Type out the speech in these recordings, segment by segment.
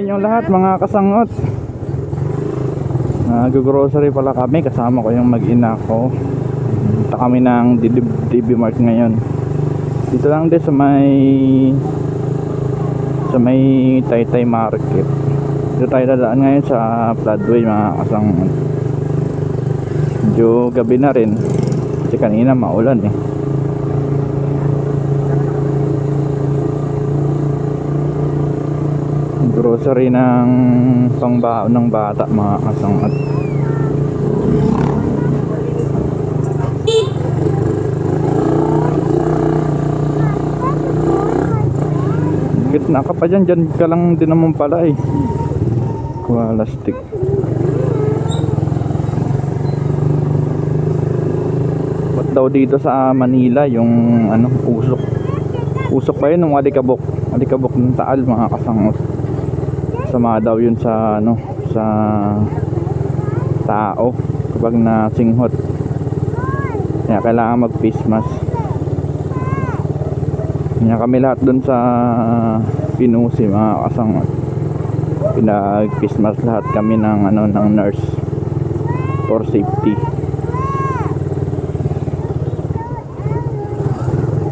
inyong lahat mga kasangot. Nag-grocery pala kami. Kasama ko yung mag-ina ko. Punta kami ng DB Mart ngayon. Dito lang din sa may Sa may Taytay Market. Dito tayo dadaan ngayon sa Floodway mga kasangot. Medyo gabi na rin. Kasi kanina maulan eh grocery ng pangbaon ng bata mga kasangat gitna ka pa dyan dyan ka lang din naman pala eh. Kuwalastik ba't daw dito sa Manila yung ano usok? Usok pa yun? Ng alikabok. Alikabok ng taal mga kasangot sama daw yun sa ano sa tao kapag nasinghot. Kaya kailangan mag face mask kaya kami lahat dun sa pinusi mga kasangot pinag face mask lahat kami ng ano ng nurse for safety.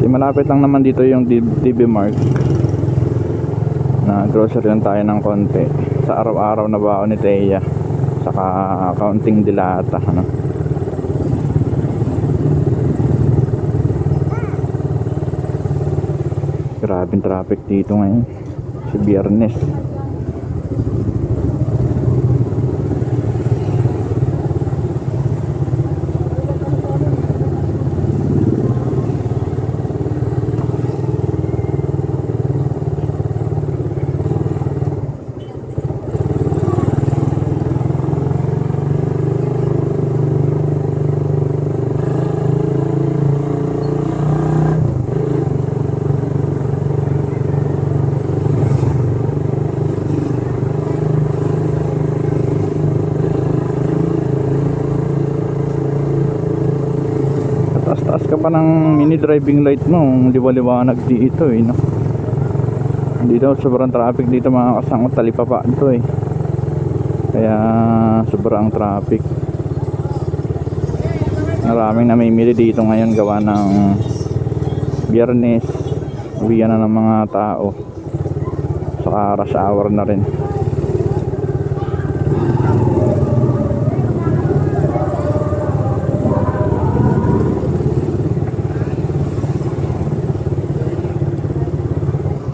Malapit lang naman dito yung DB Mark grocery lang tayo ng konti. Sa araw-araw na baon ni Teya saka kaunting dilata ano. Grabing traffic dito ngayon. Si Biyernes ka ng mini driving light mo liwa-liwanag dito eh no? hindi daw sobrang traffic dito mga kasangot talipapa ito eh. Kaya sobrang traffic. Maraming namimili dito ngayon gawa ng biyernes. Uwian na ng mga tao. Saka rush hour na rin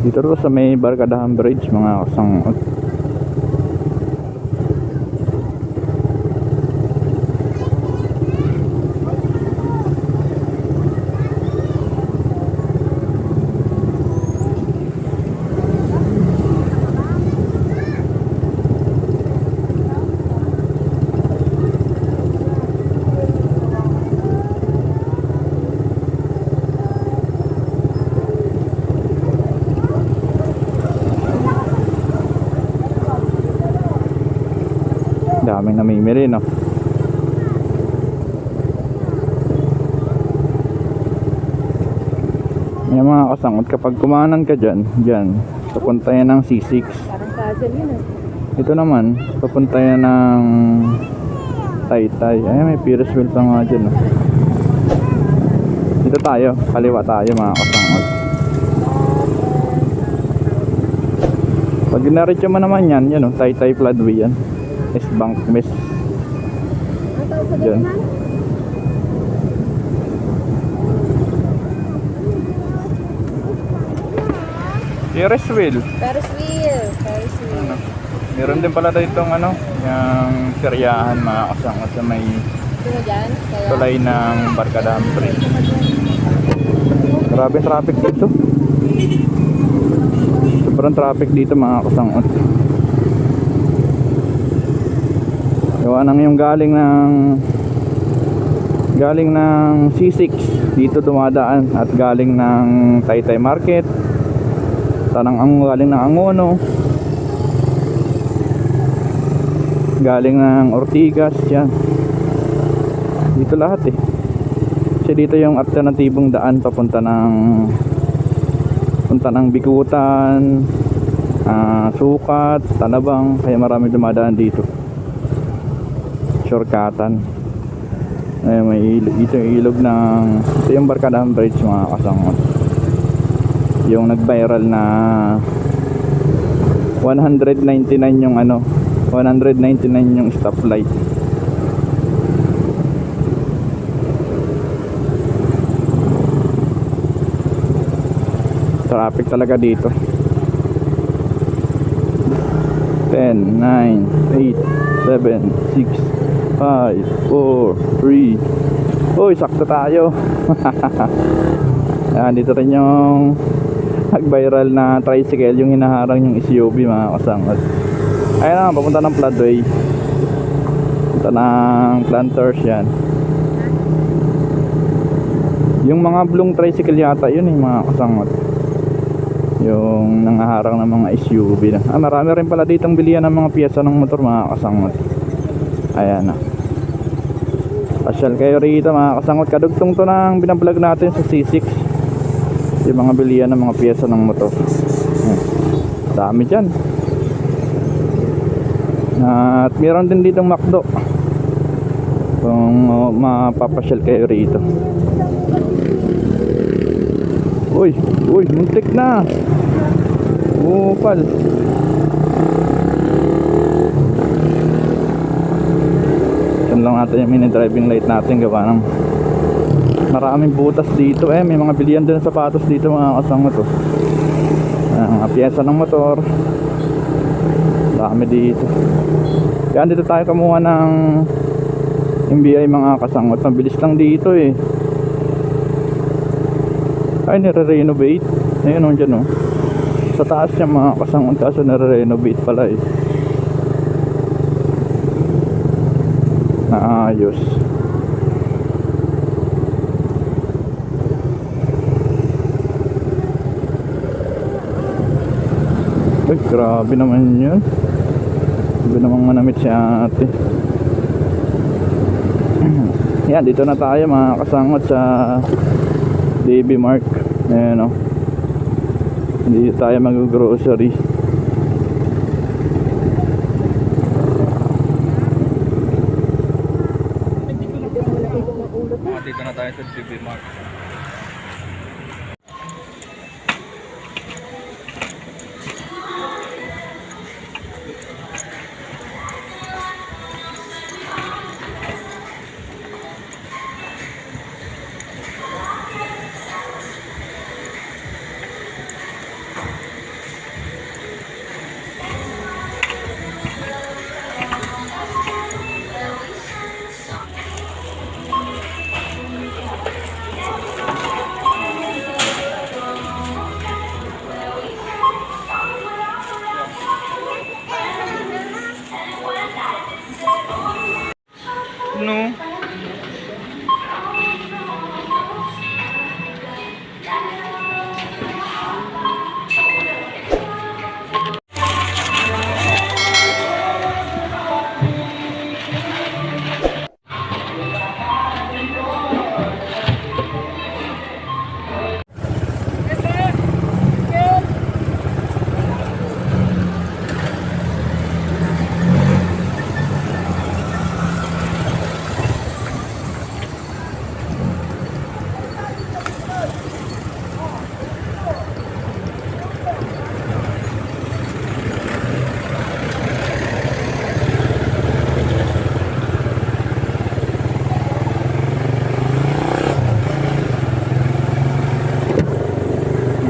Dito rin sa may Barkadahan Bridge mga kasangot. Daming namimili no. May mga kasangot kapag kumanan ka dyan, dyan, papunta yan ng C6. Parang puzzle yun ah. Ito naman, papunta yan ng Taytay. Ay, may Ferris wheel pa nga dyan. Oh. Dito tayo, kaliwa tayo mga kasangot. Pag ginaritso mo naman yan, yan oh, Taytay Floodway yan. Miss. Sa Diyan. ganyan? Ferris wheel. Ferris wheel. Ferris wheel. Ano? Meron din pala dito ano, yung seryahan mga kasangot sa may dyan? Kaya, tulay ng Barkadam Bridge. Grabe traffic dito. Sobrang traffic dito mga kasangot. Gawa nang yung galing ng galing ng C6 dito dumadaan at galing ng Taytay Market. Tanang ang galing ng Angono. Galing ng Ortigas yan. Dito lahat eh. Kasi dito yung alternatibong daan papunta ng punta ng Bikutan ah, sukat, talabang, kaya marami dumadaan dito. Shortcutan. Ay, may ilog, ito yung ilog ng ito yung Barkadahan Bridge mga kasangot. Yung nag-viral na 199 yung ano 199 yung stoplight traffic talaga dito 10, 9, 8, 7, 6, 5, 4, 3 Uy, sakto tayo. Ayan, dito rin yung nag-viral na tricycle yung hinaharang yung SUV mga kasangot ayun na papunta ng floodway. Punta ng planters yan. Yung mga blong tricycle yata yun eh mga kasangot yung nangaharang ng mga SUV na. Ah, marami rin pala ditong bilihan ng mga piyesa ng motor mga kasangot ayan na pasyal kayo rito mga kasangot kadugtong to ng binablog natin sa C6 yung mga bilihan ng mga piyesa ng motor. Ayan. dami dyan. At meron din ditong McDo kung uh, mapapasyal kayo rito. Uy uy muntik na. Upal lang natin yung mini driving light natin gawa ng maraming butas dito. Eh may mga bilihan din ng sapatos dito mga kasama to Ayan, mga ng motor. Dami dito. Yan dito tayo kumuha ng MBI mga kasangot mabilis lang dito eh. Ay nire-renovate. Ayun o dyan o sa taas niya mga kasangot kaso nire-renovate pala eh naayos Ay, grabe naman yun. Grabe naman manamit si ate. Yan, dito na tayo mga kasangot sa DB Mark. Ayan o. Dito tayo mag-grocery. No.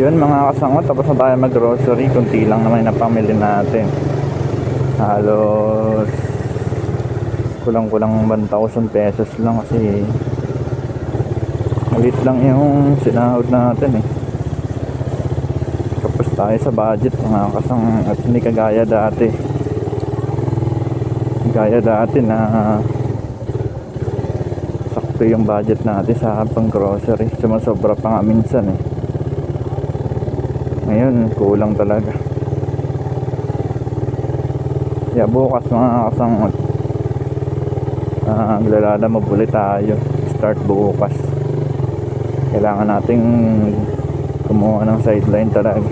Yun mga kasangot, tapos na tayo mag-grocery. Kunti lang naman yung napamili natin. Halos kulang-kulang 1,000 pesos lang kasi malit lang yung sinahod natin eh. Tapos tayo sa budget mga kasang hindi kagaya dati. Gaya dati na sakto yung budget natin sa pang grocery. Sumasobra pa nga minsan eh. Ngayon, kulang talaga. Yeah, bukas mga kasangot. Ah, maglalada mabuli tayo. Start bukas. Kailangan nating kumuha ng sideline talaga.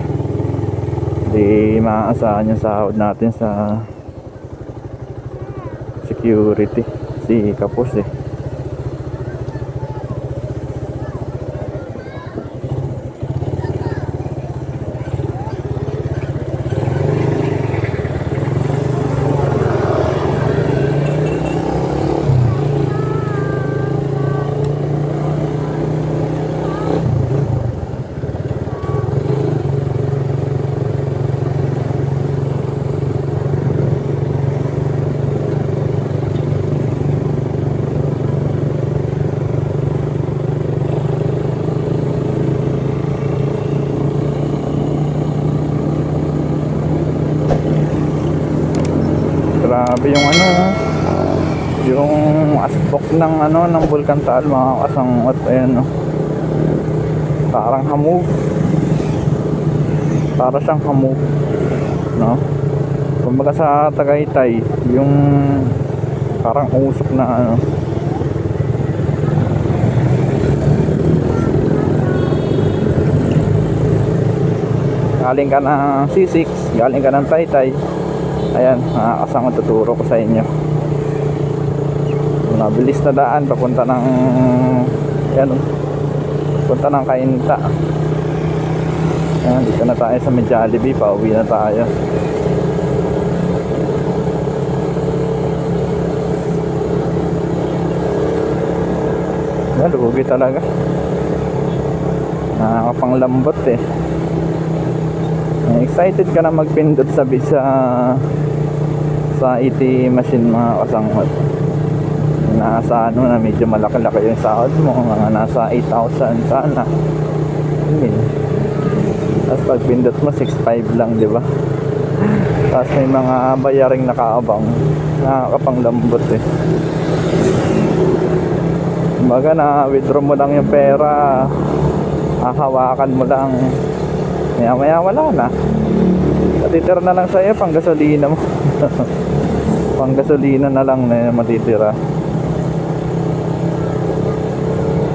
Hindi maaasahan yung sahod natin sa security. Si Kapos eh. Grabe yung ano, yung asbok ng ano ng Vulcan Taal mga kasangot ayan no. Parang hamog. Para siyang hamog. No? Kumbaga sa Tagaytay, yung parang usok na ano. Galing ka ng C6, galing ka ng Taytay. Ayan, nakakasama tuturo ko sa inyo. Mabilis na daan papunta ng yan, papunta ng Kainta. Ayan, dito na tayo sa may Jollibee, pauwi na tayo. Yan, lugi talaga. Nakakapanglambot eh. Excited ka na magpindot sa sa sa ET machine mga kasanghot. Nasa ano na medyo malaki-laki yung sahod mo, mga nasa 8,000 sana. Yun. Tapos pag pindot mo 6.5 lang, di ba? Tapos may mga bayaring nakaabang. Nakakapanglambot eh. Kumbaga na withdraw mo lang yung pera, hahawakan mo lang. Maya maya wala na. Matitira na lang sa'yo pang gasolina mo. pang gasolina na lang na matitira.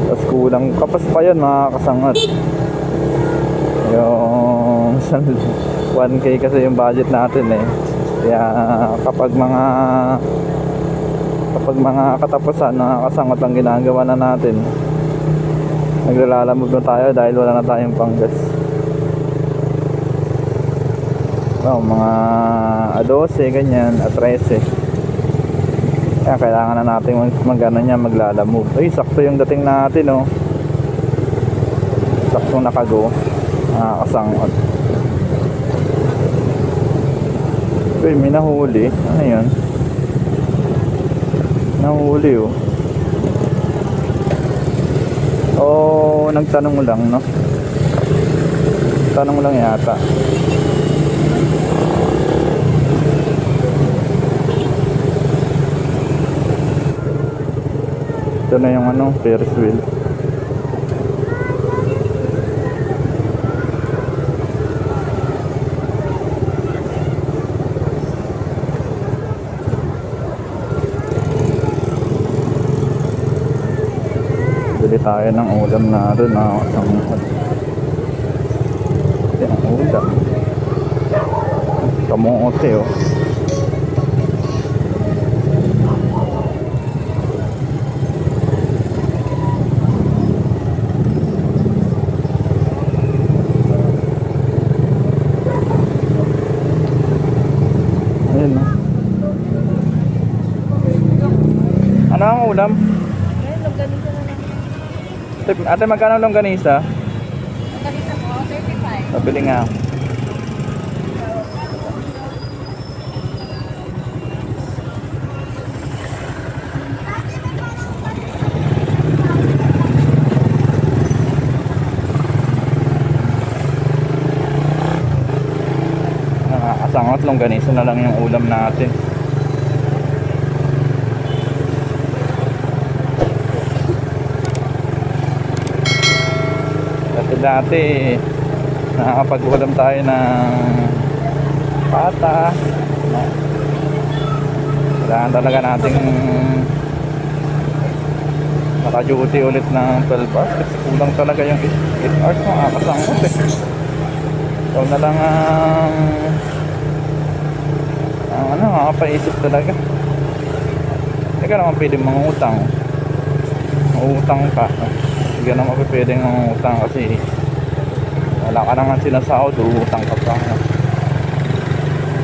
Tapos kulang kapas pa yun mga kasangat. Yung 1k kasi yung budget natin eh. Kaya kapag mga kapag mga katapusan na ang ginagawa na natin naglalalamog na tayo dahil wala na tayong panggas. Oh, mga 12, ganyan, at 13. Kaya kailangan na natin mag, mag ano niya, maglalamove. Ay, sakto yung dating natin, oh. Sakto nakago. Ah, kasangot. Uy, may nahuli. Ano yun? Nahuli, oh. Oh, nagtanong lang, no? Tanong lang yata. Ito na yung ano, Ferris wheel. Bili tayo ng ulam na doon na isang Ito ang ulam. Kamote oh. Ulam? Ngayon, longganisa na lang. Ate, magkano longganisa? Longganisa mo, 35. Pabili nga. Nakakasangot, longganisa na lang yung ulam natin. Dati nakakapag-ulam tayo ng pata. No? Kailangan talaga nating naka-duty ulit ng 12 hours kasi kulang talaga yung 8 hours mga kasangot eh. ikaw na lang ang ang ano, makapaisip talaga. Hindi ka naman pwede mangutang. Mangutang ka. Hindi ka naman pwede mangutang kasi wala ka naman sinasahod, uutang ka pa.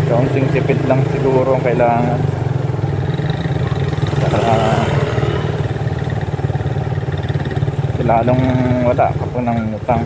Kaunting tipid lang siguro ang kailangan. Para lalong wala ka po ng utang.